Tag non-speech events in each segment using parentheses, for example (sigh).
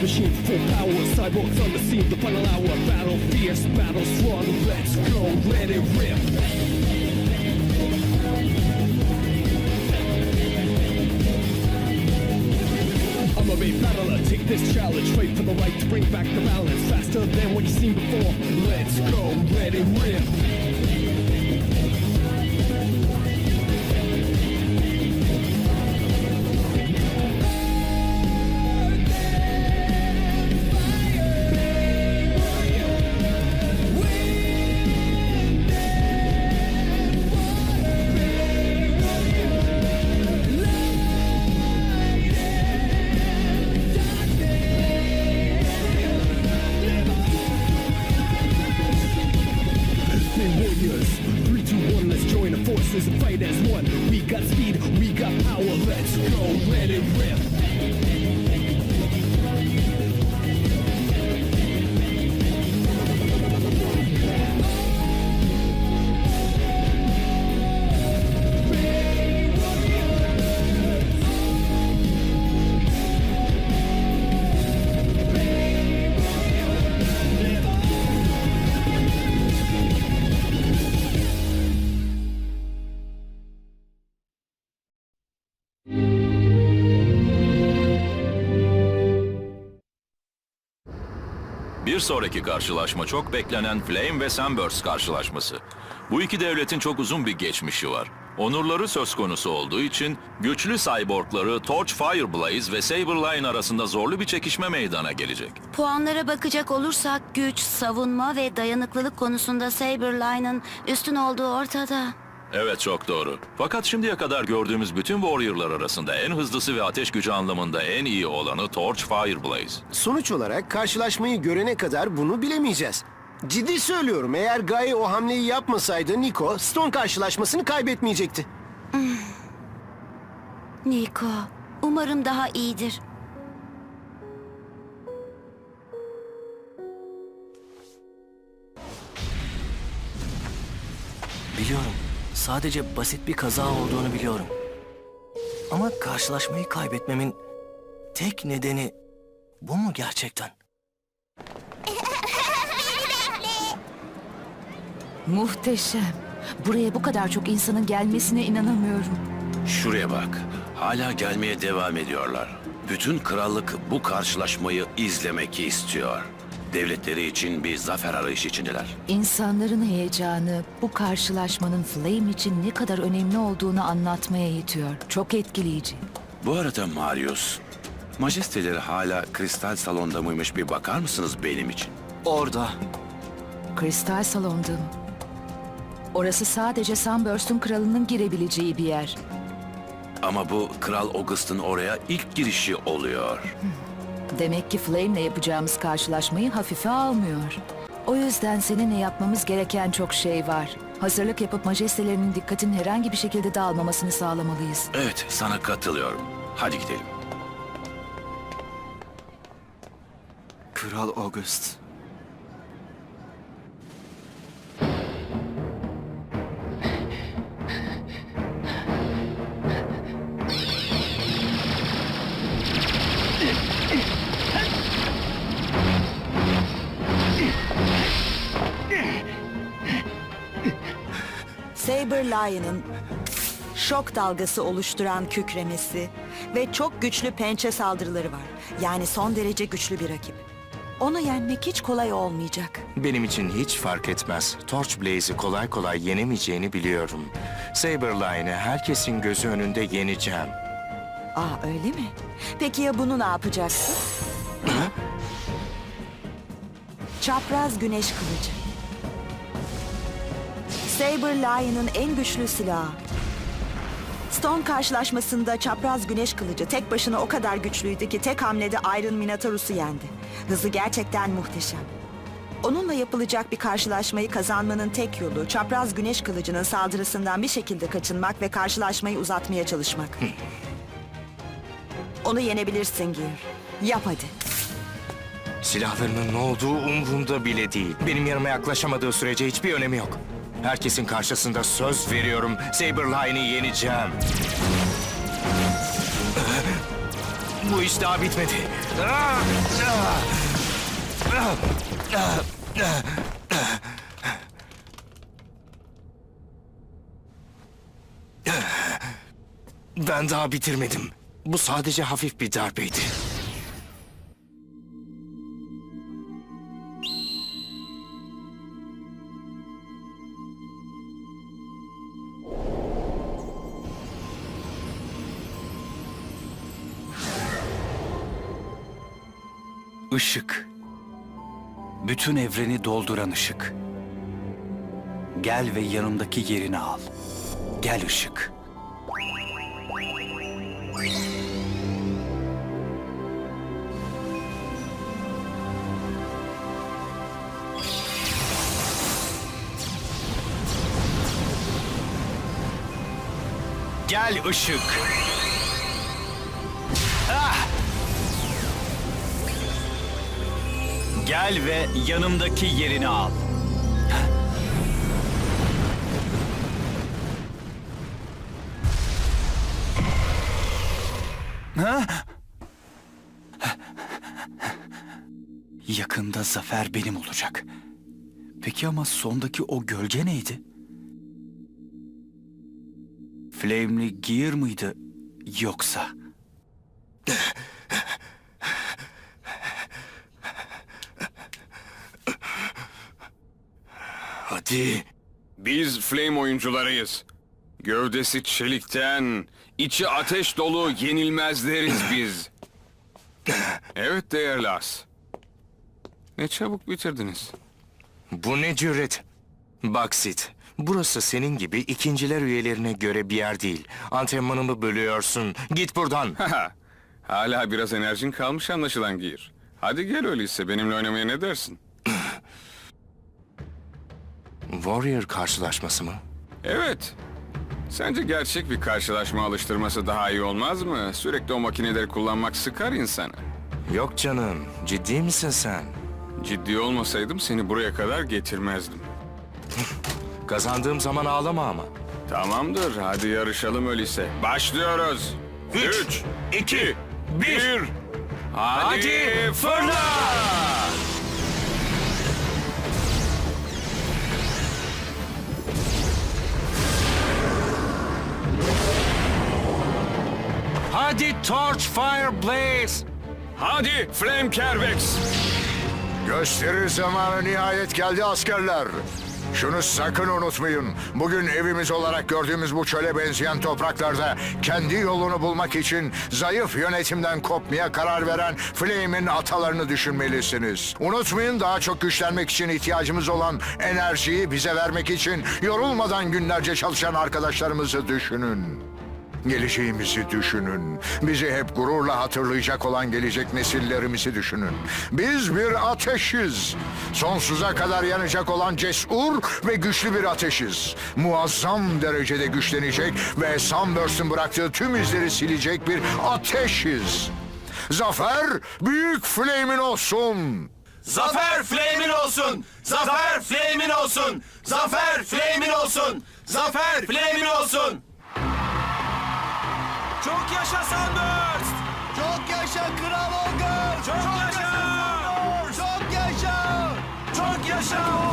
Beast machine full power, cyborgs on the scene, the final hour. Battle fierce, battle strong. Let's go, let it rip. I'm a main battler, take this challenge, fight for the right to bring back the balance. Faster than what you've seen before. Let's go, let it rip. Bir sonraki karşılaşma çok beklenen Flame ve Sunburst karşılaşması. Bu iki devletin çok uzun bir geçmişi var. Onurları söz konusu olduğu için güçlü cyborgları Torch Fireblaze ve Saberline arasında zorlu bir çekişme meydana gelecek. Puanlara bakacak olursak güç, savunma ve dayanıklılık konusunda Saberline'ın üstün olduğu ortada. Evet çok doğru. Fakat şimdiye kadar gördüğümüz bütün Warrior'lar arasında en hızlısı ve ateş gücü anlamında en iyi olanı Torch Fireblaze. Sonuç olarak karşılaşmayı görene kadar bunu bilemeyeceğiz. Ciddi söylüyorum eğer Gaye o hamleyi yapmasaydı Nico Stone karşılaşmasını kaybetmeyecekti. (sighs) Nico, umarım daha iyidir. Biliyorum. Sadece basit bir kaza olduğunu biliyorum. Ama karşılaşmayı kaybetmemin tek nedeni bu mu gerçekten? Muhteşem. Buraya bu kadar çok insanın gelmesine inanamıyorum. Şuraya bak. Hala gelmeye devam ediyorlar. Bütün krallık bu karşılaşmayı izlemek istiyor. Devletleri için bir zafer arayışı içindeler. İnsanların heyecanı bu karşılaşmanın Flame için ne kadar önemli olduğunu anlatmaya yetiyor. Çok etkileyici. Bu arada Marius, majesteleri hala kristal salonda mıymış bir bakar mısınız benim için? Orada. Kristal salonda mı? Orası sadece Sunburst'un kralının girebileceği bir yer. Ama bu Kral August'un oraya ilk girişi oluyor. Demek ki Flame'le yapacağımız karşılaşmayı hafife almıyor. O yüzden seninle yapmamız gereken çok şey var. Hazırlık yapıp majestelerinin dikkatin herhangi bir şekilde dağılmamasını sağlamalıyız. Evet, sana katılıyorum. Hadi gidelim. Kral August. Saber Lion'ın şok dalgası oluşturan kükremesi ve çok güçlü pençe saldırıları var. Yani son derece güçlü bir rakip. Onu yenmek hiç kolay olmayacak. Benim için hiç fark etmez. Torch Blaze'i kolay kolay yenemeyeceğini biliyorum. Saberline'ı herkesin gözü önünde yeneceğim. Aa öyle mi? Peki ya bunu ne yapacaksın? Çapraz güneş kılıcı. Saber Lion'ın en güçlü silahı. Stone karşılaşmasında çapraz güneş kılıcı tek başına o kadar güçlüydü ki tek hamlede Iron Minotaurus'u yendi. Hızı gerçekten muhteşem. Onunla yapılacak bir karşılaşmayı kazanmanın tek yolu çapraz güneş kılıcının saldırısından bir şekilde kaçınmak ve karşılaşmayı uzatmaya çalışmak. Onu yenebilirsin Gear. Yap hadi. Silahlarının ne olduğu umurumda bile değil. Benim yanıma yaklaşamadığı sürece hiçbir önemi yok. Herkesin karşısında söz veriyorum. Saberline'ı yeneceğim. Bu iş daha bitmedi. Ben daha bitirmedim. Bu sadece hafif bir darbeydi. Bütün evreni dolduran ışık. Gel ve yanımdaki yerini al. Gel ışık. Gel ışık. Gel ve yanımdaki yerini al. Ha? Yakında zafer benim olacak. Peki ama sondaki o gölge neydi? Flamely Gear mıydı yoksa? Hadi. Biz Flame oyuncularıyız. Gövdesi çelikten, içi ateş dolu yenilmezleriz biz. evet değerli as. Ne çabuk bitirdiniz. Bu ne cüret? Bak Sid, burası senin gibi ikinciler üyelerine göre bir yer değil. Antrenmanımı bölüyorsun. Git buradan. (laughs) Hala biraz enerjin kalmış anlaşılan Gir. Hadi gel öyleyse benimle oynamaya ne dersin? Warrior karşılaşması mı? Evet. Sence gerçek bir karşılaşma alıştırması daha iyi olmaz mı? Sürekli o makineleri kullanmak sıkar insanı. Yok canım, ciddi misin sen? Ciddi olmasaydım seni buraya kadar getirmezdim. (laughs) Kazandığım zaman ağlama ama. Tamamdır, hadi yarışalım öyleyse. Başlıyoruz. Üç, Üç, iki, bir. Hadi, Hadi fırla! Hadi Torch Fire Blaze! Hadi Flame Kerbex! Gösteri zamanı nihayet geldi askerler. Şunu sakın unutmayın. Bugün evimiz olarak gördüğümüz bu çöle benzeyen topraklarda kendi yolunu bulmak için zayıf yönetimden kopmaya karar veren Flame'in atalarını düşünmelisiniz. Unutmayın daha çok güçlenmek için ihtiyacımız olan enerjiyi bize vermek için yorulmadan günlerce çalışan arkadaşlarımızı düşünün. Geleceğimizi düşünün. Bizi hep gururla hatırlayacak olan gelecek nesillerimizi düşünün. Biz bir ateşiz. Sonsuza kadar yanacak olan cesur ve güçlü bir ateşiz. Muazzam derecede güçlenecek ve Sunburst'ın bıraktığı tüm izleri silecek bir ateşiz. Zafer büyük flame'in olsun. Zafer Flame'in olsun! Zafer Flame'in olsun! Zafer Flame'in olsun! Zafer Flame'in olsun! Çok yaşa Sunburst! Çok yaşa Kral Olgar! Çok, yaşa! Çok yaşa! Çok yaşa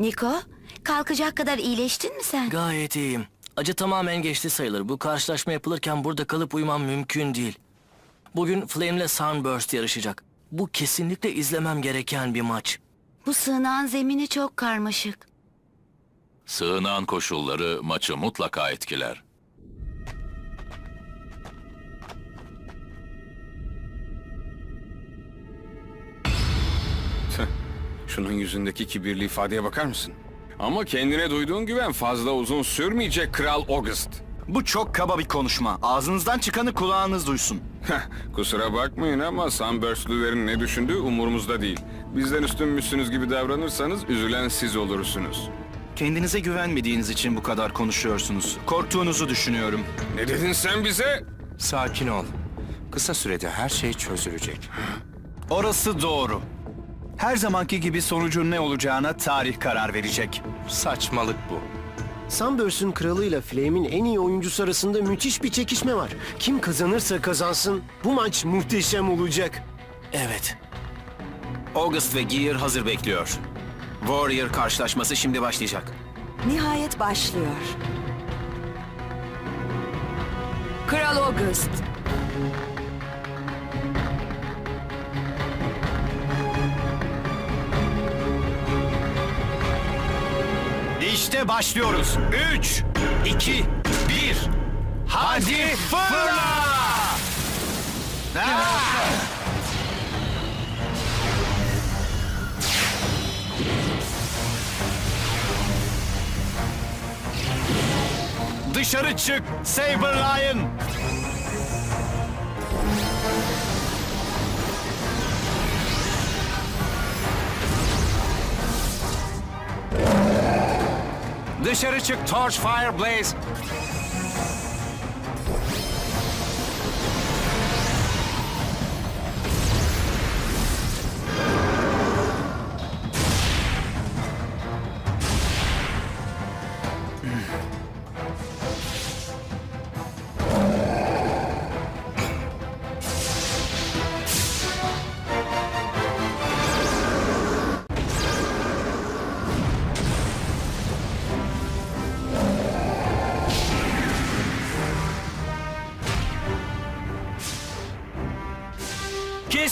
Niko, kalkacak kadar iyileştin mi sen? Gayet iyiyim. Acı tamamen geçti sayılır. Bu karşılaşma yapılırken burada kalıp uyumam mümkün değil. Bugün Flame'le Sunburst yarışacak. Bu kesinlikle izlemem gereken bir maç. Bu sığınağın zemini çok karmaşık. Sığınan koşulları maçı mutlaka etkiler. Şunun yüzündeki kibirli ifadeye bakar mısın? Ama kendine duyduğun güven fazla uzun sürmeyecek Kral August. Bu çok kaba bir konuşma. Ağzınızdan çıkanı kulağınız duysun. Kusura bakmayın ama Sunburst'lülerin ne düşündüğü umurumuzda değil. Bizden üstünmüşsünüz gibi davranırsanız üzülen siz olursunuz. Kendinize güvenmediğiniz için bu kadar konuşuyorsunuz. Korktuğunuzu düşünüyorum. Ne dedin sen bize? Sakin ol. Kısa sürede her şey çözülecek. Orası doğru. Her zamanki gibi sonucun ne olacağına tarih karar verecek. Saçmalık bu. Sunburst'un kralıyla Flame'in en iyi oyuncusu arasında müthiş bir çekişme var. Kim kazanırsa kazansın bu maç muhteşem olacak. Evet. August ve Gear hazır bekliyor. Warrior karşılaşması şimdi başlayacak. Nihayet başlıyor. Kral August. İşte başlıyoruz. 3, 2, 1. Hadi fırla! Dışarı çık Saber Lion. Dışarı çık Torchfire Blaze.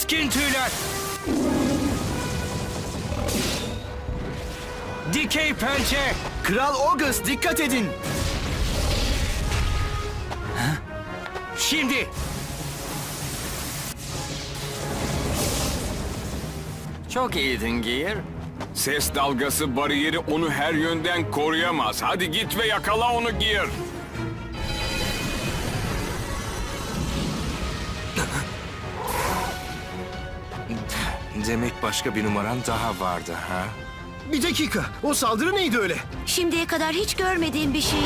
Keskin tüyler. Dikey pençe. Kral August dikkat edin. Şimdi. Çok iyiydin Gear. Ses dalgası bariyeri onu her yönden koruyamaz. Hadi git ve yakala onu Gear. Demek başka bir numaran daha vardı ha? Bir dakika o saldırı neydi öyle? Şimdiye kadar hiç görmediğim bir şeydi.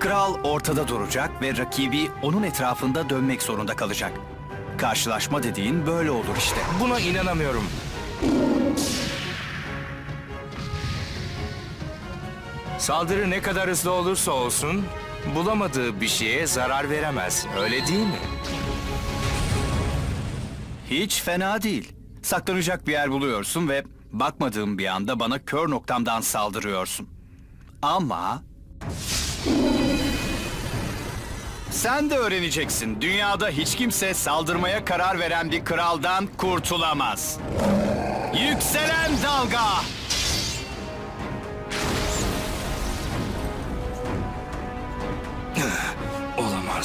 Kral ortada duracak ve rakibi onun etrafında dönmek zorunda kalacak. Karşılaşma dediğin böyle olur işte. Buna inanamıyorum. Saldırı ne kadar hızlı olursa olsun bulamadığı bir şeye zarar veremez. Öyle değil mi? Hiç fena değil. Saklanacak bir yer buluyorsun ve bakmadığım bir anda bana kör noktamdan saldırıyorsun. Ama... Sen de öğreneceksin. Dünyada hiç kimse saldırmaya karar veren bir kraldan kurtulamaz. Yükselen dalga!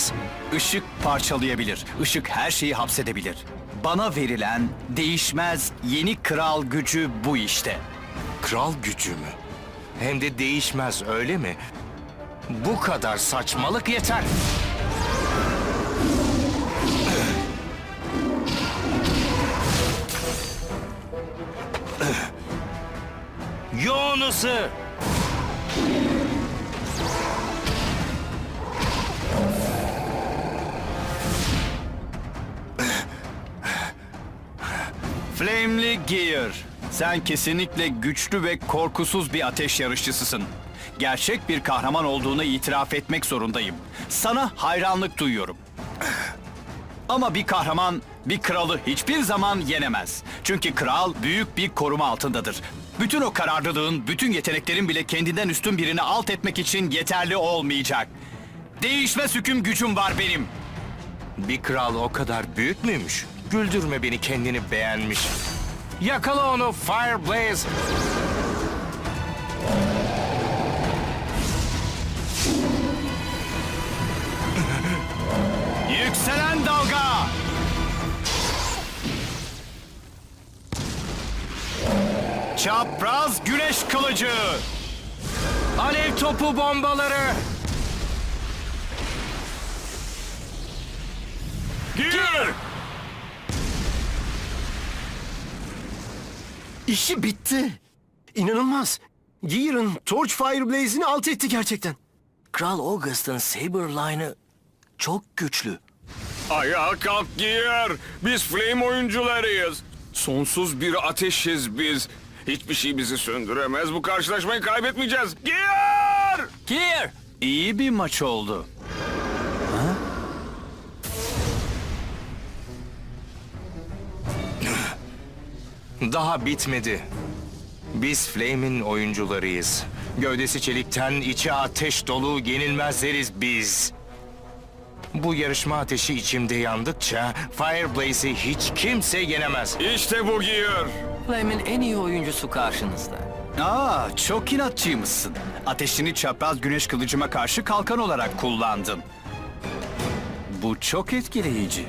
Olamaz. Işık parçalayabilir. Işık her şeyi hapsedebilir. Bana verilen değişmez yeni kral gücü bu işte. Kral gücü mü? Hem de değişmez öyle mi? Bu kadar saçmalık yeter. Yoğun Flamely Gear. Sen kesinlikle güçlü ve korkusuz bir ateş yarışçısısın. Gerçek bir kahraman olduğunu itiraf etmek zorundayım. Sana hayranlık duyuyorum. Ama bir kahraman bir kralı hiçbir zaman yenemez. Çünkü kral büyük bir koruma altındadır. Bütün o kararlılığın, bütün yeteneklerin bile kendinden üstün birini alt etmek için yeterli olmayacak. Değişmez hüküm gücüm var benim. Bir kral o kadar büyük müymüş? Güldürme beni kendini beğenmiş. Yakala onu Fireblaze. Yüksel! Yükselen dalga! Çapraz güneş kılıcı! Alev topu bombaları. Gear! İşi bitti. İnanılmaz. Gear'ın Torch Fireblaze'ini alt etti gerçekten. Kral August'ın Saberline'ı çok güçlü. Ayağa kalk Gear. Biz Flame oyuncularıyız. Sonsuz bir ateşiz biz. Hiçbir şey bizi söndüremez. Bu karşılaşmayı kaybetmeyeceğiz. Gear! Gear! İyi bir maç oldu. Daha bitmedi. Biz Flame'in oyuncularıyız. Gövdesi çelikten, içi ateş dolu yenilmezleriz biz. Bu yarışma ateşi içimde yandıkça Fireblaze'i hiç kimse yenemez. İşte bu Gear. Flame'in en iyi oyuncusu karşınızda. Aa, çok inatçıymışsın. Ateşini çapraz güneş kılıcıma karşı kalkan olarak kullandın. Bu çok etkileyici.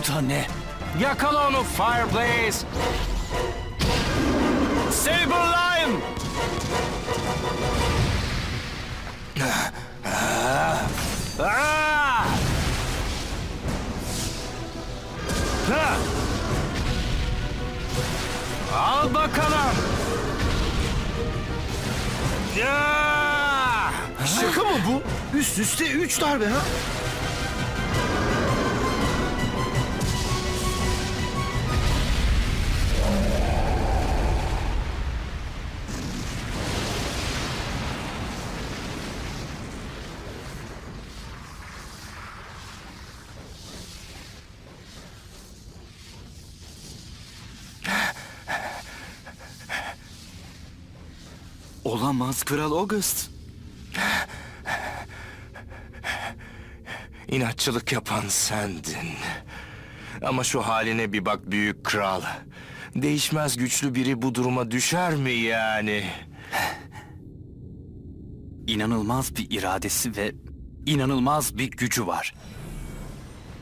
Bu da ne? Yakala onu Fireblaze! Saberline! Ah! Al bakalım. Ya! Şaka mı bu? Üst üste üç darbe ha? Olamaz Kral August. İnatçılık yapan sendin. Ama şu haline bir bak büyük kral. Değişmez güçlü biri bu duruma düşer mi yani? İnanılmaz bir iradesi ve inanılmaz bir gücü var.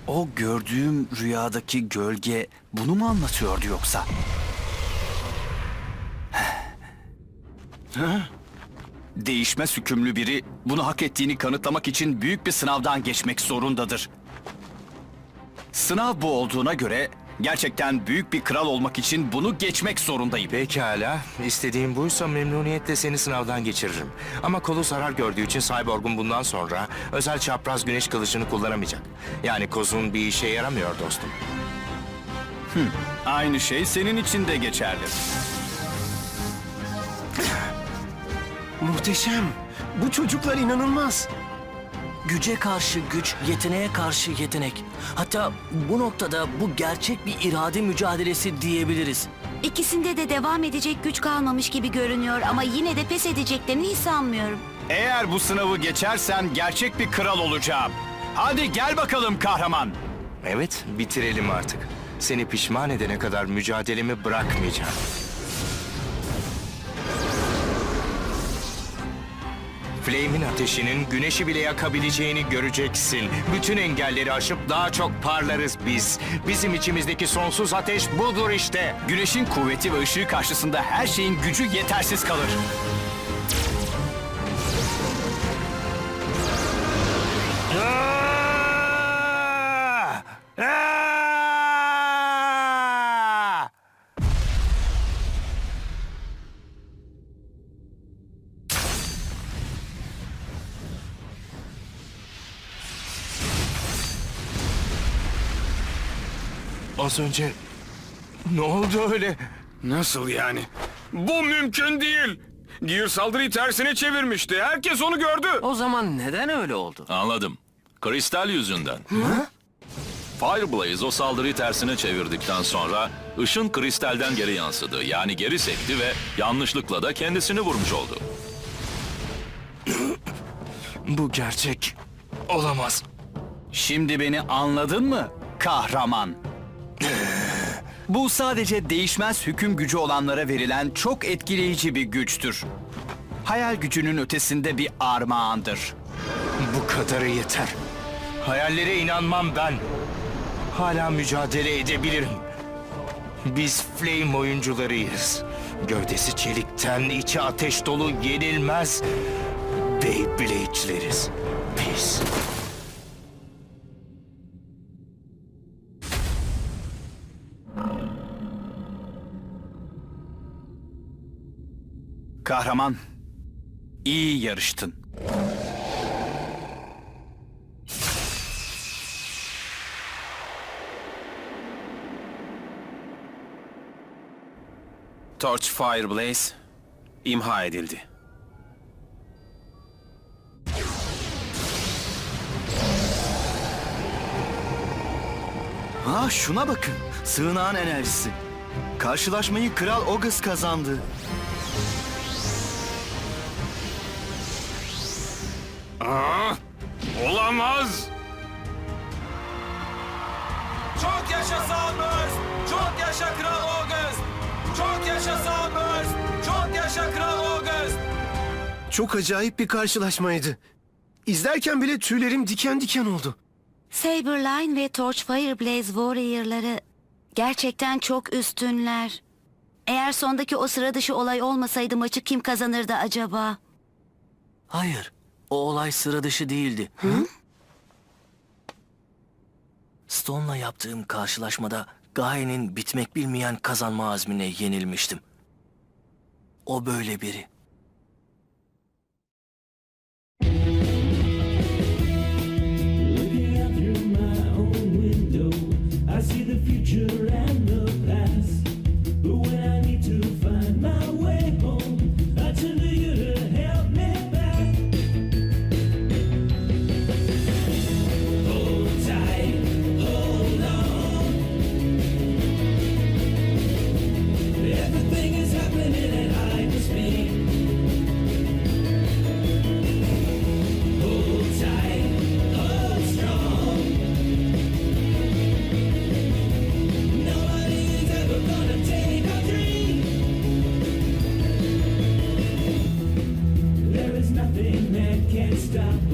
O gördüğüm rüyadaki gölge bunu mu anlatıyordu yoksa? Değişmez hükümlü biri bunu hak ettiğini kanıtlamak için büyük bir sınavdan geçmek zorundadır. Sınav bu olduğuna göre gerçekten büyük bir kral olmak için bunu geçmek zorundayım. Pekala. İstediğin buysa memnuniyetle seni sınavdan geçiririm. Ama kolu zarar gördüğü için Cyborg'un bundan sonra özel çapraz güneş kılıcını kullanamayacak. Yani kozun bir işe yaramıyor dostum. Aynı şey senin için de geçerli. Muhteşem. Bu çocuklar inanılmaz. Güce karşı güç, yeteneğe karşı yetenek. Hatta bu noktada bu gerçek bir irade mücadelesi diyebiliriz. İkisinde de devam edecek güç kalmamış gibi görünüyor ama yine de pes edeceklerini hiç sanmıyorum. Eğer bu sınavı geçersen gerçek bir kral olacağım. Hadi gel bakalım kahraman. Evet, bitirelim artık. Seni pişman edene kadar mücadelemi bırakmayacağım. Flame'in ateşinin güneşi bile yakabileceğini göreceksin. Bütün engelleri aşıp daha çok parlarız biz. Bizim içimizdeki sonsuz ateş budur işte. Güneşin kuvveti ve ışığı karşısında her şeyin gücü yetersiz kalır. Az önce ne oldu öyle? Nasıl yani? Bu mümkün değil. Gear saldırıyı tersine çevirmişti. Herkes onu gördü. O zaman neden öyle oldu? Anladım. Kristal yüzünden. Fireblaze o saldırıyı tersine çevirdikten sonra ışın kristalden geri yansıdı. Yani geri sekti ve yanlışlıkla da kendisini vurmuş oldu. Bu gerçek olamaz. Şimdi beni anladın mı kahraman? Bu sadece değişmez hüküm gücü olanlara verilen çok etkileyici bir güçtür. Hayal gücünün ötesinde bir armağandır. Bu kadarı yeter. Hayallere inanmam ben. Hala mücadele edebilirim. Biz Flame oyuncularıyız. Gövdesi çelikten, içi ateş dolu, yenilmez Beyblade'leriz. Biz. Kahraman, iyi yarıştın. Torch Fireblaze imha edildi. Ha şuna bakın. Sığınağın enerjisi. Karşılaşmayı Kral Ogus kazandı. Olamaz. Çok yaşa Sunburst! Çok yaşa Kral August! Çok yaşa Sunburst! Çok yaşa Kral August! Çok acayip bir karşılaşmaydı. İzlerken bile tüylerim diken diken oldu. Saberline ve Torch Fireblaze Warrior'ları gerçekten çok üstünler. Eğer sondaki o sıra dışı olay olmasaydı maçı kim kazanırdı acaba? Hayır. O olay sıra dışı değildi. Stone'la yaptığım karşılaşmada Gaia'nın bitmek bilmeyen kazanma azmine yenilmiştim. O böyle biri.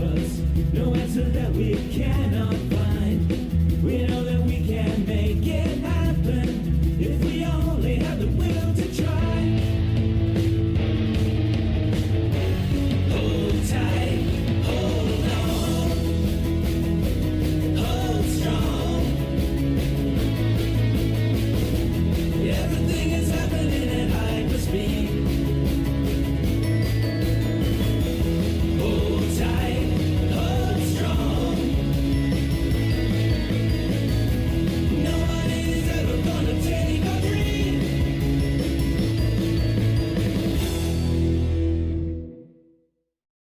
us no answer that we cannot find. We know that we can make.